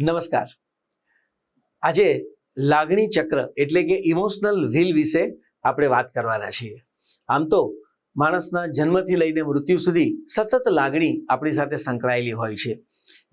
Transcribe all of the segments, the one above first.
નમસ્કાર. આજે લાગણી ચક્ર એટલે કે ઇમોશનલ વ્હીલ વિશે આપણે વાત કરવાના છીએ. આમ તો માણસના જન્મથી લઈને મૃત્યુ સુધી સતત લાગણી આપણી સાથે સંકળાયેલી હોય છે.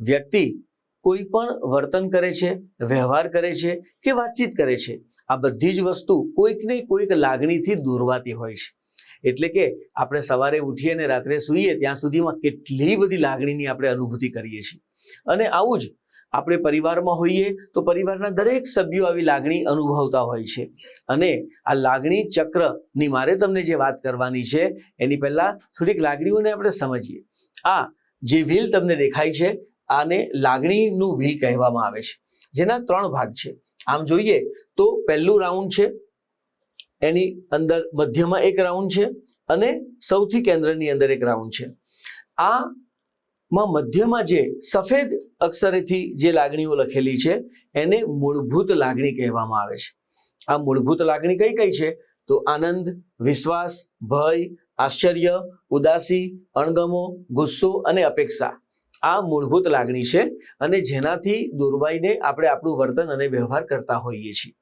વ્યક્તિ કોઈ પણ વર્તન કરે છે, વ્યવહાર કરે છે કે વાતચીત કરે છે, આ બધી જ વસ્તુ કોઈક ને કોઈક લાગણીથી દોરવાતી હોય છે. એટલે કે આપણે સવારે ઉઠીએ અને રાત્રે સૂઈએ ત્યાં સુધીમાં કેટલી બધી લાગણીની આપણે અનુભૂતિ કરીએ છીએ. અને આવું જ આપણે પરિવારમાં હોઈએ તો પરિવારના દરેક સભ્યો આવી લાગણી અનુભવતા હોય છે. અને આ લાગણી ચક્રની મારે તમને જે વાત કરવાની છે, એની પહેલાં થોડીક લાગણીઓને આપણે સમજીએ. આ જે વ્હીલ તમને દેખાય છે, આને લાગણીનું વ્હીલ કહેવામાં આવે છે. જેના ત્રણ ભાગ છે. આમ જોઈએ તો પહેલું રાઉન્ડ છે, એની અંદર મધ્યમાં એક રાઉન્ડ છે અને સૌથી કેન્દ્રની અંદર એક રાઉન્ડ છે. આ માં મધ્યમાં જે સફેદ અક્ષરેથી જે લાગણીઓ લખેલી છે, એને મૂળભૂત લાગણી કહેવામાં આવે છે. આ મૂળભૂત લાગણી કઈ કઈ છે? તો આનંદ, વિશ્વાસ, ભય, આશ્ચર્ય, ઉદાસી, અણગમો, ગુસ્સો અને અપેક્ષા. આ મૂળભૂત લાગણી છે અને જેનાથી દોરવાઈને આપણે આપણું વર્તન અને વ્યવહાર કરતા હોઈએ છીએ.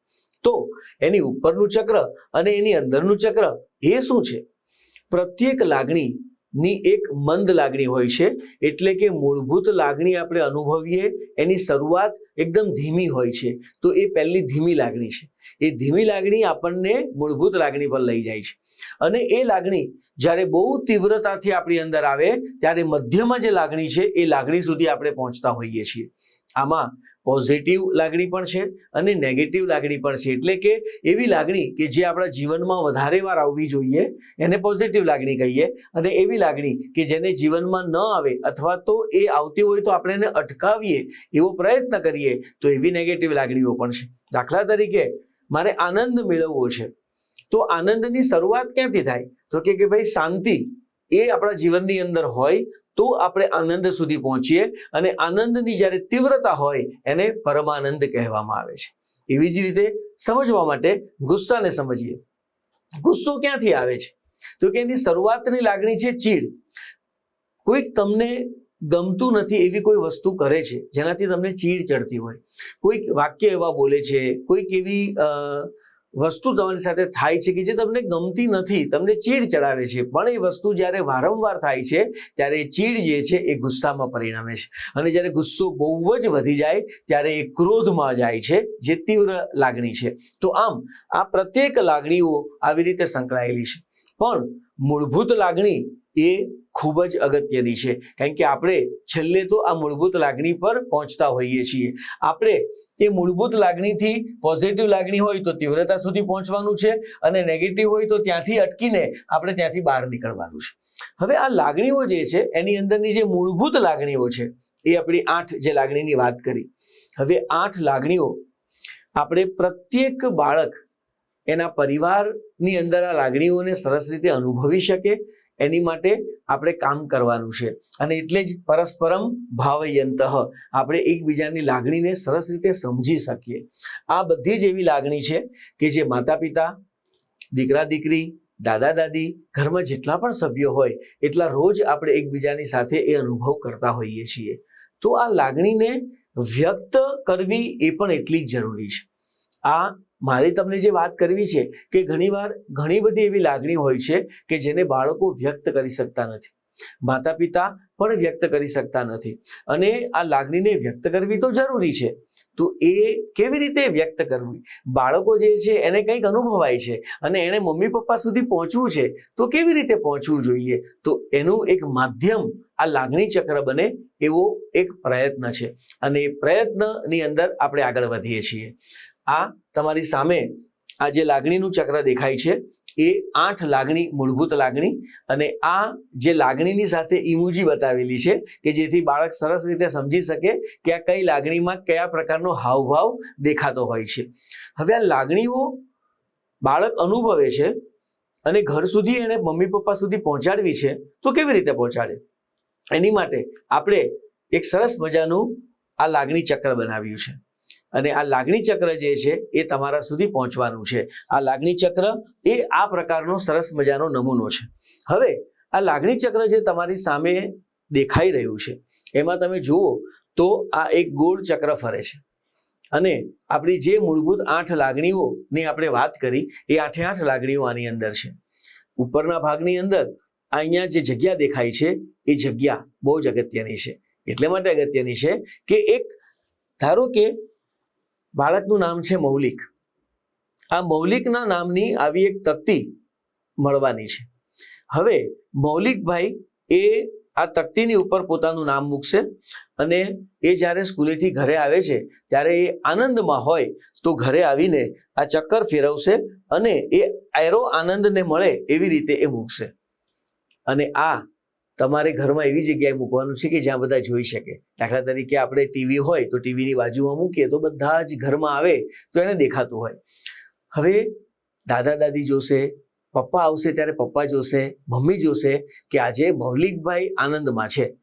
તો એની ઉપરનું ચક્ર અને એની અંદરનું ચક્ર એ શું છે? પ્રત્યેક લાગણી ની એક મંદ લાગણી હોય છે. એટલે કે મૂળભૂત લાગણી આપણે અનુભવીએ, એની શરૂઆત એકદમ ધીમી હોય છે. તો એ પહેલી ધીમી લાગણી છે. એ ધીમી લાગણી આપણને મૂળભૂત લાગણી પર લઈ જાય છે. અને એ લાગણી જ્યારે બહુ તીવ્રતાથી આપણી અંદર આવે, ત્યારે મધ્યમાં જે લાગણી છે, એ લાગણી સુધી આપણે પહોંચતા હોઈએ છીએ. આમાં પોઝિટિવ લાગણી પણ છે અને નેગેટિવ લાગણી પણ છે. એટલે કે એવી લાગણી કે જે આપણા જીવનમાં વધારે વાર આવવી જોઈએ, એને પોઝિટિવ લાગણી કહીએ અને એવી લાગણી કે જેને જીવનમાં ન આવે અથવા તો એ આવતી હોય તો આપણે એને અટકાવીએ એવો પ્રયત્ન કરીએ તો એવી નેગેટિવ લાગણીઓ પણ છે. દાખલા તરીકે મારે આનંદ મેળવવો છે. તો આનંદની શરૂઆત ક્યાંથી થાય? તો કે ભાઈ શાંતિ એ આપણા જીવનની અંદર હોય તો આપણે આનંદ સુધી પહોંચીએ અને આનંદની જ્યારે તીવ્રતા હોય એને પરમાનંદ કહેવામાં આવે છે. એવી જ રીતે સમજવા માટે ગુસ્સાને સમજીએ. ગુસ્સો ક્યાંથી આવે છે? તો કે એની શરૂઆતની લાગણી છે ચીડ. કોઈક તમને ગમતું નથી એવી કોઈ વસ્તુ કરે છે, જેનાથી તમને ચીડ ચડતી હોય. કોઈક વાક્ય એવા બોલે છે, કોઈક એવી વસ્તુ તમારી સાથે થાય છે કે જે તમને ગમતી નથી, તમને ચીડ ચડાવે છે. પણ એ વસ્તુ જ્યારે વારંવાર થાય છે, ત્યારે એ ચીડ જે છે એ ગુસ્સામાં પરિણમે છે. અને જ્યારે ગુસ્સો બહુ જ વધી જાય, ત્યારે એ ક્રોધમાં જાય છે, જે તીવ્ર લાગણી છે. તો આમ, આ પ્રત્યેક લાગણીઓ આવી રીતે સંકળાયેલી છે. પણ મૂળભૂત લાગણી એ ખૂબ જ અગત્યની છે. કારણ કે આપણે છેલ્લે તો આ મૂળભૂત લાગણી પર પહોંચતા હોઈએ છીએ. આપણે એ મૂળભૂત લાગણીથી પોઝિટિવ લાગણી હોય તો તીવ્રતા સુધી પહોંચવાનું છે અને નેગેટિવ હોય તો ત્યાંથી અટકીને આપણે ત્યાંથી બહાર નીકળવાનું છે. હવે આ લાગણીઓ જે છે, એની અંદરની જે મૂળભૂત લાગણીઓ છે, એ આપણી આઠ જે લાગણીની વાત કરી. હવે આઠ લાગણીઓ, આપણે પ્રત્યેક બાળક એના પરિવારની અંદર આ લાગણીઓને સરસ રીતે અનુભવી શકે એની માટે આપણે કામ કરવાનું છે. અને એટલે જ પરસ્પરમ ભાવયંત. આપણે એકબીજાની લાગણીને સરસ રીતે સમજી શકીએ. આ બધી જ એવી લાગણી છે કે જે માતા પિતા દીકરા, દીકરી, દાદા, દાદી, ઘરમાં જેટલા પણ સભ્યો હોય, એટલા રોજ આપણે એકબીજાની સાથે એ અનુભવ કરતા હોઈએ છીએ. તો આ લાગણીને વ્યક્ત કરવી એ પણ એટલી જ જરૂરી છે. આ મારે તમને જે વાત કરવી છે કે ઘણીવાર ઘણી બધી એવી લાગણી હોય છે કે જેને બાળકો વ્યક્ત કરી શકતા નથી. માતા પિતા પણ વ્યક્ત કરી શકતા નથી. અને આ લાગણીને વ્યક્ત કરવી તો જરૂરી છે. તો એ કેવી રીતે વ્યક્ત કરવી? બાળકો જે છે એને કંઈક અનુભવાય છે અને એને મમ્મી પપ્પા સુધી પહોંચવું છે તો કેવી રીતે પહોંચવું જોઈએ? તો એનું એક માધ્યમ આ લાગણી ચક્ર બને એવો એક પ્રયત્ન છે. અને એ પ્રયત્નની અંદર આપણે આગળ વધીએ છીએ. આ તમારી સામે આ જે લાગણીનું ચક્ર દેખાય છે, એ આઠ લાગણી, મૂળભૂત લાગણી અને આ જે લાગણીની સાથે ઇમોજી બતાવેલી છે કે જેથી બાળક સરસ રીતે સમજી શકે કે આ કઈ લાગણીમાં કયા પ્રકારનો હાવભાવ દેખાતો હોય છે. હવે આ લાગણીઓ બાળક અનુભવે છે અને ઘર સુધી એને મમ્મી પપ્પા સુધી પહોંચાડવી છે, તો કેવી રીતે પહોંચાડે? એની માટે આપણે એક સરસ મજાનું આ લાગણી ચક્ર બનાવ્યું છે. અને આ લાગણી ચક્ર જે છે એ તમારા સુધી પહોંચવાનું છે. આ લાગણી ચક્ર એ આ પ્રકારનો સરસ મજાનો નમૂનો છે. હવે આ લાગણી ચક્ર જે તમારી સામે દેખાઈ રહ્યું છે, એમાં તમે જુઓ તો આ એક ગોળ ચક્ર ફરે છે. અને આપણી જે મૂળભૂત આઠ લાગણીઓની આપણે વાત કરી, એ આઠે આઠ લાગણીઓ આની અંદર છે. ઉપરના ભાગની અંદર અહીંયા જે જગ્યા દેખાય છે, એ જગ્યા બહુ જ અગત્યની છે. એટલે માટે અગત્યની છે કે એક ધારો કે બાળકનું નામ છે મૌલિક. આ મૌલિકના નામની આવી એક તકતી મળવાની છે. હવે મૌલિકભાઈ એ આ તકતીની ઉપર પોતાનું નામ મૂકશે અને એ જ્યારે સ્કૂલેથી ઘરે આવે છે, ત્યારે એ આનંદમાં હોય તો ઘરે આવીને આ ચક્કર ફેરવશે અને એ એરો આનંદને મળે એવી રીતે એ મૂકશે. અને આ તમારે ઘરમાં એવી જગ્યાએ મૂકવાનું છે કે જ્યાં બધા જોઈ શકે? દાખલા તરીકે આપણે ટીવી હોય તો ટીવીની બાજુમાં મૂકીએ તો બધા જ ઘરમાં આવે તો એને દેખાતું હોય. હવે દાદા દાદી જોશે, પપ્પા આવશે ત્યારે પપ્પા જોશે, મમ્મી જોશે કે આજે મૌલિકભાઈ આનંદમાં છે.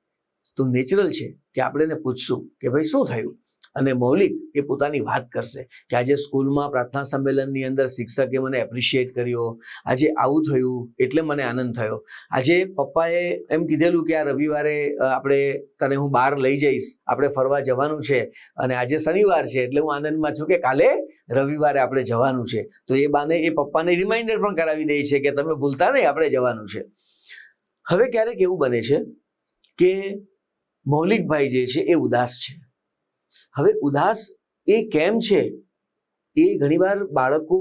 તો નેચરલ છે કે આપણે એને પૂછશું કે ભાઈ શું થયું? અને મૌલિક એ પોતાની વાત કરશે. કે આજે સ્કૂલમાં પ્રાર્થના સંમેલનની અંદર શિક્ષકે મને એપ્રિશિએટ કર્યો. આજે આવું થયું એટલે મને આનંદ થયો. આજે પપ્પાએ એમ કીધેલું કે આ રવિવારે આપણે તને હું બહાર લઈ જઈશ. આપણે ફરવા જવાનું છે અને આજે શનિવાર છે એટલે હું આનંદમાં છું કે કાલે રવિવારે આપણે જવાનું છે. તો એ બાને એ પપ્પાને રિમાઇન્ડર પણ કરાવી દે છે કે તમે ભૂલતા નહીં, આપણે જવાનું છે. હવે ક્યારેક એવું બને છે કે મૌલિકભાઈ જે છે એ ઉદાસ છે. હવે ઉદાસ એ કેમ છે? એ ઘણીવાર બાળકો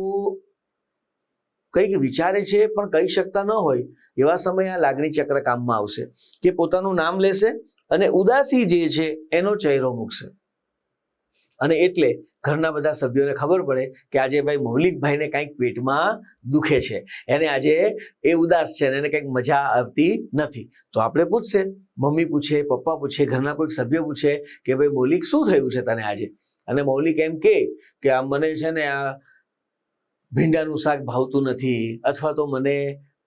કંઈક વિચારે છે પણ કહી શકતા ન હોય. એવા સમયે આ લાગણી ચક્ર કામમાં આવશે કે પોતાનું નામ લેશે અને ઉદાસી જે છે એનો ચહેરો મૂકશે. અને એટલે ઘરના બધા સભ્યોને ખબર પડે કે આજે ભાઈ મૌલિકભાઈને કંઈક પેટમાં દુખે છે. એને આજે એ ઉદાસ છે અને એને કંઈક મજા આવતી નથી. તો આપણે પૂછશે, મમ્મી પૂછે, પપ્પા પૂછે, ઘરના કોઈક સભ્ય પૂછે કે ભાઈ મૌલિક શું થયું છે તને આજે? અને મૌલિક એમ કે કે આ મને છે ને આ ભીંડાનું શાક ભાવતું નથી અથવા તો મને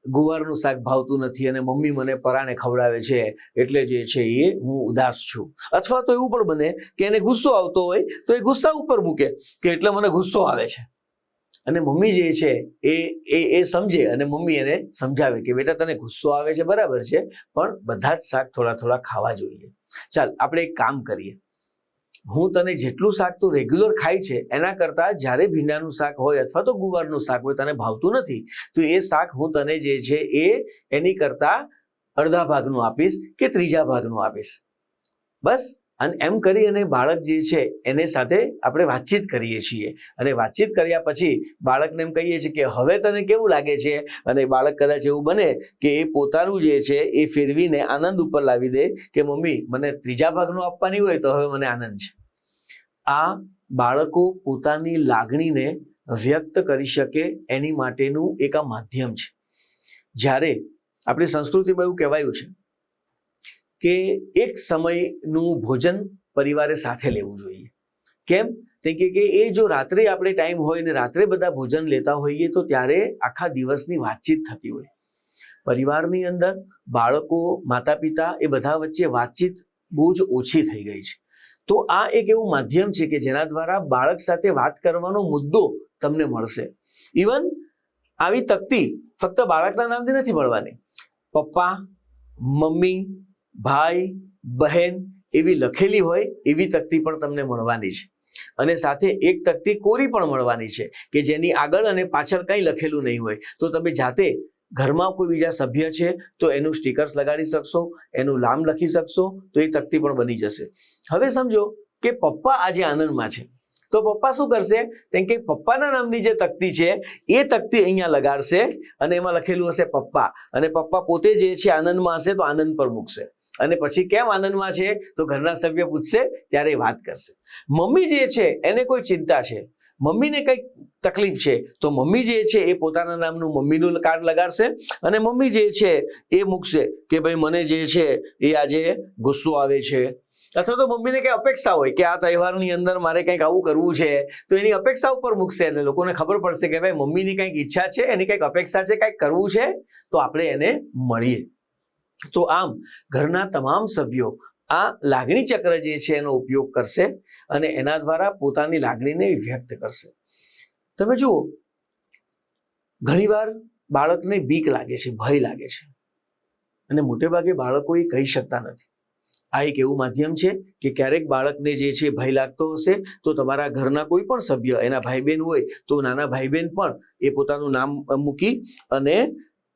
ગુવારનું શાક ભાવતું નથી અને મમ્મી મને પરાણે ખવડાવે છે, એટલે જે છે એ હું ઉદાસ છું. અથવા તો એવું પણ બને કે એને ગુસ્સો આવતો હોય, તો એ ગુસ્સા ઉપર મૂકે કે એટલે મને ગુસ્સો આવે છે. અને મમ્મી જે છે એ એ એ સમજે અને મમ્મી એને સમજાવે કે બેટા તને ગુસ્સો આવે છે બરાબર છે, પણ બધા જ શાક થોડા થોડા ખાવા જોઈએ. ચાલ, આપણે એક કામ કરીએ. હું તને જેટલું શાક તું રેગ્યુલર ખાય છે, એના કરતાં જ્યારે ભીંડાનું શાક હોય અથવા તો ગુવારનું શાક હોય, તને ભાવતું નથી, તો એ શાક હું તને જે છે એ એની કરતાં અડધા ભાગનું આપીશ કે ત્રીજા ભાગનું આપીશ. બસ. અને એમ કરી અને બાળક જે છે, એને સાથે આપણે વાતચીત કરીએ છીએ. અને વાતચીત કર્યા પછી બાળકને એમ કહીએ છીએ કે, હવે તને કેવું લાગે છે? અને બાળક કદાચ એવું બને કે એ પોતાનું જે છે, એ ફેરવીને આનંદ ઉપર લાવી દે કે, મમ્મી, મને ત્રીજા ભાગનું આપવાની હોય તો હવે મને આનંદ છે. આ બાળકો પોતાની લાગણીને વ્યક્ત કરી શકે એની માટેનું એક આ માધ્યમ છે. જ્યારે આપણી સંસ્કૃતિમાં એવું કહેવાયું છે કે એક સમયનું ભોજન પરિવારે સાથે લેવું જોઈએ. કેમ? તે કે એ જો રાત્રે આપણે ટાઈમ હોય ને રાત્રે બધા ભોજન લેતા હોઈએ તો ત્યારે આખા દિવસની વાતચીત થતી હોય. પરિવારની અંદર બાળકો માતા પિતા એ બધા વચ્ચે વાતચીત બહુ જ ઓછી થઈ ગઈ છે. તો આ એક એવું માધ્યમ છે કે જેના દ્વારા બાળક સાથે વાત કરવાનો મુદ્દો તમને મળશે. ઇવન આવી તકતી ફક્ત બાળકના નામથી નથી મળવાની. પપ્પા, મમ્મી ભાઈ, બહેન એવી લખેલી હોય એવી તકતી પણ તમને મળવાની છે. અને સાથે એક તકતી કોરી પણ મળવાની છે કે જેની આગળ અને પાછળ કંઈ લખેલું નહીં હોય. તો તમે જાતે ઘરમાં કોઈ બીજા સભ્ય છે તો એનું સ્ટીકર્સ લગાડી શકશો, એનું નામ લખી શકશો, તો એ તકતી પણ બની જશે. હવે સમજો કે પપ્પા આજે આનંદમાં છે. તો પપ્પા શું કરશે? કેમ કે પપ્પાના નામની જે તકતી છે, એ તકતી અહીંયા લગાડશે અને એમાં લખેલું હશે પપ્પા. અને પપ્પા પોતે જે છે આનંદમાં હશે તો આનંદ પર મૂકશે. અને પછી કેમ આનંદમાં છે? તો ઘરના સભ્ય પૂછશે, ત્યારે વાત કરશે. મમ્મી જે છે, એને કોઈ ચિંતા છે? મમ્મીને કંઈક તકલીફ છે? તો મમ્મી જે છે, એ પોતાના નામનું મમ્મીનું કાર્ડ લગાડશે અને મમ્મી જે છે, એ મૂકશે કે ભાઈ, મને જે છે, એ આજે ગુસ્સો આવે છે. અથવા તો મમ્મીને કંઈ અપેક્ષા હોય કે આ તહેવારની અંદર મારે કંઈક આવું કરવું છે, તો એની અપેક્ષા ઉપર મૂકશે એટલે લોકોને ખબર પડશે કે ભાઈ, મમ્મીની કંઈક ઈચ્છા છે, એની કંઈક અપેક્ષા છે, કંઈક કરવું છે, તો આપણે એને મળીએ. તો આમ ઘરના તમામ સભ્યો આ લાગણી ચક્ર જે છે એનો ઉપયોગ કરશે અને એના દ્વારા પોતાની લાગણીને વ્યક્ત કરશે. તમે જુઓ, ઘણીવાર બાળકને બીક લાગે છે, ભય લાગે છે. અને મોટે ભાગે બાળકો એ કહી શકતા નથી. આ એક એવું માધ્યમ છે કે ક્યારેક બાળકને જે છે ભય લાગતો હશે તો તમારા ઘરના કોઈ પણ સભ્ય, એના ભાઈ બહેન હોય તો નાના ભાઈ બહેન પણ એ પોતાનું નામ મૂકી અને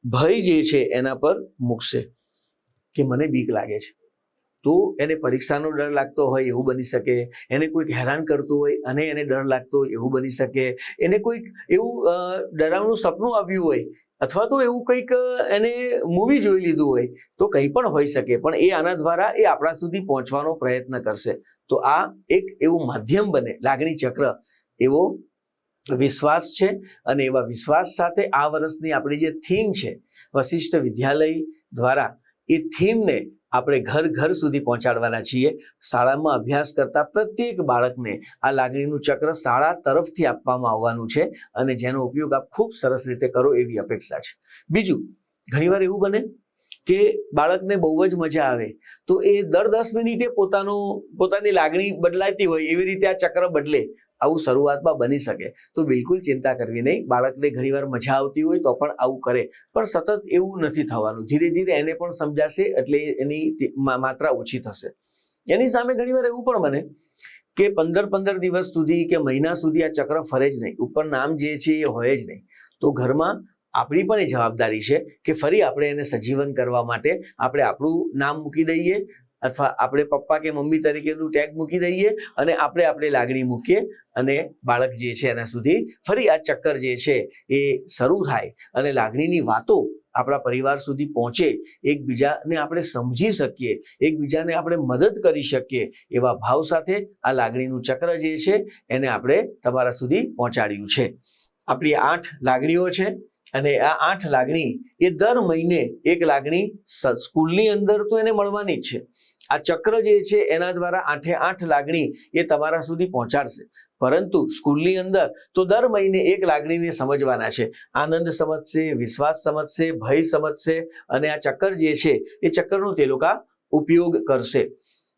ભય જે છે એના પર મૂકશે. કે મને બીક લાગે છે. તો એને પરીક્ષાનો ડર લાગતો હોય એવું બની શકે, એને કોઈક હેરાન કરતું હોય અને એને ડર લાગતો હોય એવું બની શકે, એને કોઈક એવું ડરાવનું સપનું આવ્યું હોય અથવા તો એવું કંઈક એને મૂવી જોઈ લીધું હોય તો કંઈ પણ હોઈ શકે, પણ એ આના દ્વારા એ આપણા સુધી પહોંચવાનો પ્રયત્ન કરશે. તો આ એક એવું માધ્યમ બને, લાગણી ચક્ર, એવો વિશ્વાસ છે અને એવા વિશ્વાસ સાથે આ વર્ષની આપણી જે થીમ છે, વશિષ્ઠ વિદ્યાલય દ્વારા એ થીમને આપણે ઘર ઘર સુધી પહોંચાડવાના છીએ. શાળામાં અભ્યાસ કરતા પ્રત્યેક બાળકને આ લાગણીનું ચક્ર શાળા તરફથી આપવામાં આવવાનું છે અને જેનો ઉપયોગ આપ ખૂબ સરસ રીતે કરો એવી અપેક્ષા છે. બીજું, ઘણીવાર એવું બને કે બાળકને બહુ જ મજા આવે તો એ દર દસ મિનિટે પોતાનો, પોતાની લાગણી બદલાતી હોય એવી રીતે આ ચક્ર બદલે. આવું શરૂઆતમાં બની શકે. તો બિલકુલ ચિંતા કરવી નહીં. બાળકને ઘણીવાર મજા આવતી હોય તો પણ આવું કરે. પણ સતત એવું નથી થવાનું. ધીરે ધીરે એને પણ સમજાશે એટલે એની માત્રા ઓછી થશે. એની સામે ઘણીવાર એવું પણ બને કે પંદર પંદર દિવસ સુધી કે મહિના સુધી આ ચક્ર ફરે જ નહીં. ઉપર નામ જે છે એ હોય જ નહીં. તો ઘરમાં આપણી પણ એ જવાબદારી છે કે ફરી આપણે એને સજીવન કરવા માટે આપણે આપણું નામ મૂકી દઈએ અથવા આપણે પપ્પા કે મમ્મી તરીકેનું ટેગ મૂકી દઈએ અને આપણે આપણે લાગણી મૂકીએ અને બાળક જે છે એના સુધી ફરી આ ચક્કર જે છે એ શરૂ થાય અને લાગણીની વાતો આપણા પરિવાર સુધી પહોંચે, એકબીજાને આપણે સમજી શકીએ, એકબીજાને આપણે મદદ કરી શકીએ એવા ભાવ સાથે આ લાગણીનું ચક્ર જે છે એને આપણે તમારા સુધી પહોંચાડ્યું છે. આપણી આઠ લાગણીઓ છે અને આ આઠ લાગણી એ દર મહિને એક લાગણી સ્કૂલની અંદર તો એને મળવાની જ છે. આ ચક્ર જે છે એના દ્વારા આઠે આઠ લાગણી એ તમારા સુધી પહોંચાડશે. પરંતુ સ્કૂલની અંદર તો દર મહિને એક લાગણીને સમજવાના છે. આનંદ સમજશે, વિશ્વાસ સમજશે, ભય સમજશે અને આ ચક્કર જે છે એ ચક્કરનો તે લોકો ઉપયોગ કરશે.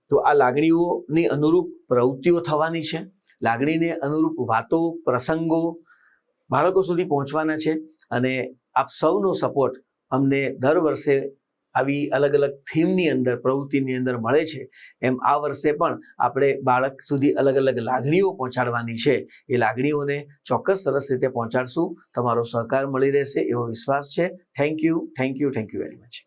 તો આ લાગણીઓની અનુરૂપ પ્રવૃત્તિઓ થવાની છે. લાગણીને અનુરૂપ વાતો, પ્રસંગો બાળકો સુધી પહોંચવાના છે. અને આપ સૌનો સપોર્ટ અમને દર વર્ષે આવી અલગ અલગ થીમની અંદર, પ્રવૃત્તિની અંદર મળે છે. એમ આ વર્ષે પણ આપણે બાળક સુધી અલગ અલગ લાગણીઓ પહોંચાડવાની છે. એ લાગણીઓને ચોક્કસ સરસ રીતે પહોંચાડશું. તમારો સહકાર મળી રહેશે એવો વિશ્વાસ છે. Thank you thank you thank you very much